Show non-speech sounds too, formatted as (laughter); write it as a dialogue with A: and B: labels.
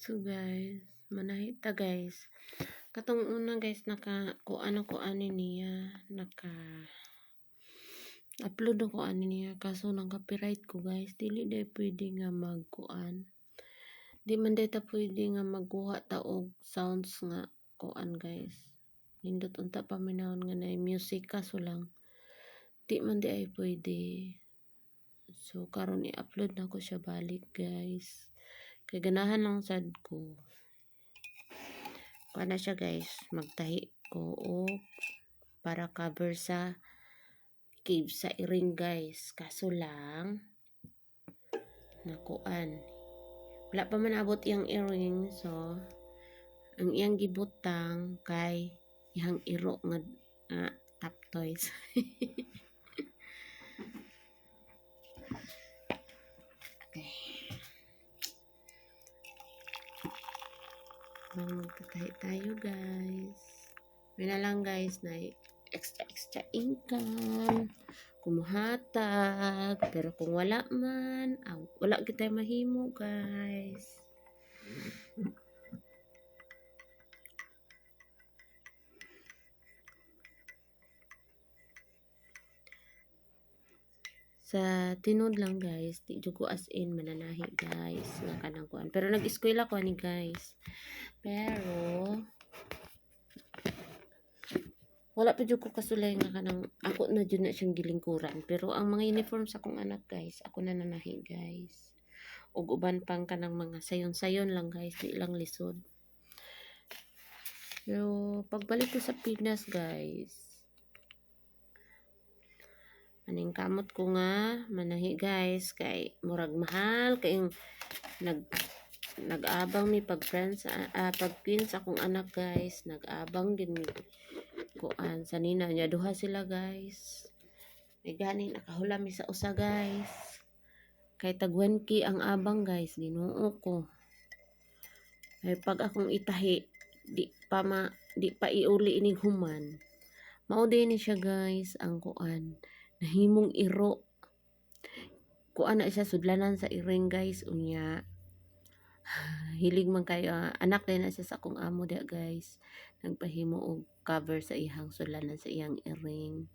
A: So guys, manahita guys. Katong una guys naka ko ano ko ani niya naka upload ko ani niya kaso nang copyright ko guys dili day pwede nga magkuan. Di man day ta pwede nga magkuha ta og sounds nga kuan guys. Nindot unta paminahon nga na music kaso lang di man di ay pwede. So karon i-upload na ko siya balik guys. Kay ganahan lang sad ko. Na siya guys. Magtahi ko og para cover sa cave sa iring guys. Kaso lang nakuan. Wala pa man abot yung earring so ang iyang gibutang kay ihang iro nga nga top toys. (laughs) okay. Magtatahi tayo guys. May na lang guys na extra extra income. Kumuhatag. Pero kung wala man, wala kita mahimo guys. sa tinod lang guys di ko as in mananahi guys nga kanang kuan pero nag-eskwela ko ani guys pero wala pa jud ko kasulay nga kanang ako na jud na siyang gilingkuran. Pero ang mga uniform sa akong anak guys ako na nanahi guys. Ug uban pang kanang mga sayon-sayon lang guys di lang lisod. Pero pagbalik ko sa Pinas guys Aning kamot ko nga manahi guys kay murag mahal kay nag nag-abang mi pag friends uh, pag queens akong anak guys. Nag-abang din mi kuan sa nina niya. Duha sila guys. May gani nakahula mi sa usa guys. Kay tagwanki ang abang guys. Ginoo ko. Ay pag akong itahi di pa ma di pa iuli ining human. Mao ni siya guys ang kuan. Nahimong iro. Kuan na siya sudlanan sa iring guys unya hilig man kayo ah, anak na siya sa akong amo dia guys. Nagpahimo og cover sa ihang sudlanan sa iyang iring